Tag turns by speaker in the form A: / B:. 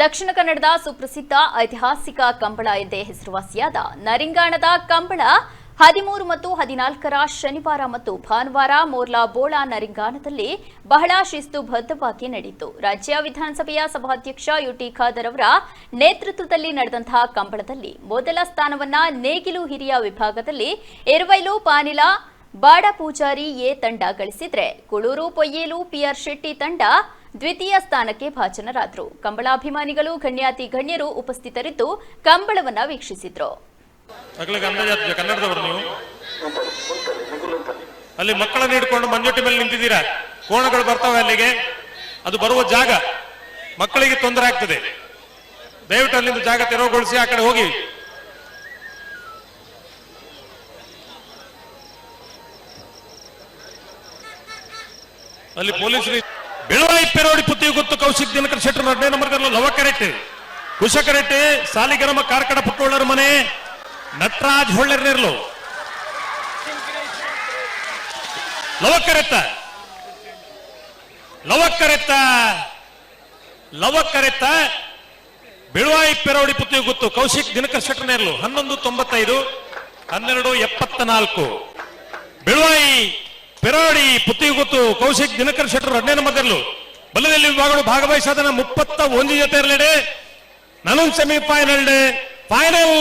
A: ದಕ್ಷಿಣ ಕನ್ನಡದ ಸುಪ್ರಸಿದ್ಧ ಐತಿಹಾಸಿಕ ಕಂಬಳ ಎಂದೇ ಹೆಸರುವಾಸಿಯಾದ ನರಿಂಗಾಣದ ಕಂಬಳ ಹದಿಮೂರು ಮತ್ತು ಹದಿನಾಲ್ಕರ ಶನಿವಾರ ಮತ್ತು ಭಾನುವಾರ ಮೋರ್ಲಾ ಬೋಳ ನರಿಂಗಾಣದಲ್ಲಿ ಬಹಳ ಶಿಸ್ತುಬದ್ಧವಾಗಿ ನಡೆಯಿತು. ರಾಜ್ಯ ವಿಧಾನಸಭೆಯ ಸಭಾಧ್ಯಕ್ಷ ಯುಟಿ ಖಾದರ್ ಅವರ ನೇತೃತ್ವದಲ್ಲಿ ನಡೆದಂತಹ ಕಂಬಳದಲ್ಲಿ ಮೊದಲ ಸ್ಥಾನವನ್ನ ನೇಗಿಲು ಹಿರಿಯ ವಿಭಾಗದಲ್ಲಿ ಎರವೈಲು, ಪಾನಿಲ, ಬಾಡ ಪೂಜಾರಿ ಎ ತಂಡ ಗಳಿಸಿದ್ರೆ, ಕುಳೂರು, ಪೊಯ್ಯೇಲು, ಪಿಆರ್ ಶೆಟ್ಟಿ ತಂಡ ದ್ವಿತೀಯ ಸ್ಥಾನಕ್ಕೆ ಭಾಜನರಾದರು. ಕಂಬಳಾಭಿಮಾನಿಗಳು, ಗಣ್ಯಾತಿ ಗಣ್ಯರು ಉಪಸ್ಥಿತರಿದ್ದು ಕಂಬಳವನ್ನ ವೀಕ್ಷಿಸಿದ್ರು.
B: ಅಲ್ಲಿ ಮಕ್ಕಳನ್ನು ಹಿಡ್ಕೊಂಡು ಮಂಜುಟಿ ಮೇಲೆ ನಿಂತಿದ್ದೀರಾ? ಕೋಣಗಳು ಬರ್ತವೆ ಅಲ್ಲಿಗೆ. ಅದು ಬರುವ ಜಾಗ. ಮಕ್ಕಳಿಗೆ ತೊಂದರೆ ಆಗ್ತದೆ. ದಯವಿಟ್ಟು ಅಲ್ಲಿಂದ ಜಾಗ ತೆರವುಗೊಳಿಸಿ, ಆ ಕಡೆ ಹೋಗಿ. ಅಲ್ಲಿ ಪೊಲೀಸರು ಬೆಳವಾಯಿ ಪೆರೋಡಿ ಪುತ್ತಿ ಗೊತ್ತು ಕೌಶಿಕ್ ದಿನಕರ ಶೆಟ್ಟರ್ ಎರಡನೇ number Lava correct Kusha correct Saligrama Karkada ಪುಟ್ಟೋಳರ ಮನೆ, ನಟರಾಜ್ ಹೊಳ್ಳರ್ನಿರ್ಲು ಲವ ಕರೆತ್ತ? ಲವ ಕರೆತ್ತ? ಲವ ಕರೆತ್ತ? ಬಿಳುವಾಯಿ ಪೆರೋಡಿ ಪುತ್ತಿ ಗೊತ್ತು ಕೌಶಿಕ್ ದಿನಕರ್ ಶೆಟ್ಟರ್ನೇರ್ಲು ಹನ್ನೊಂದು ತೊಂಬತ್ತೈದು, ಹನ್ನೆರಡು ಎಪ್ಪತ್ತ ನಾಲ್ಕು ಬಿಳುವಾಯಿ ಪೆರೋಡಿ, ಪುತ್ತಿಗುತ್ತು ಗೊತ್ತು ಕೌಶಿಕ್, ದಿನಕರ್ ಶೆಟ್ಟರು ಎರಡನೇ ನಂಬರ್ಲು ಬಲ್ಲದಲ್ಲಿ ವಿಭಾಗಗಳು ಭಾಗವಹಿಸಾದನ ಮುಪ್ಪತ್ತ ಒಂದು ಜೊತೆ ಇರಲಿಡೆ ನಾನೊಂದು ಸೆಮಿಫೈನಲ್ ಫೈನಲ್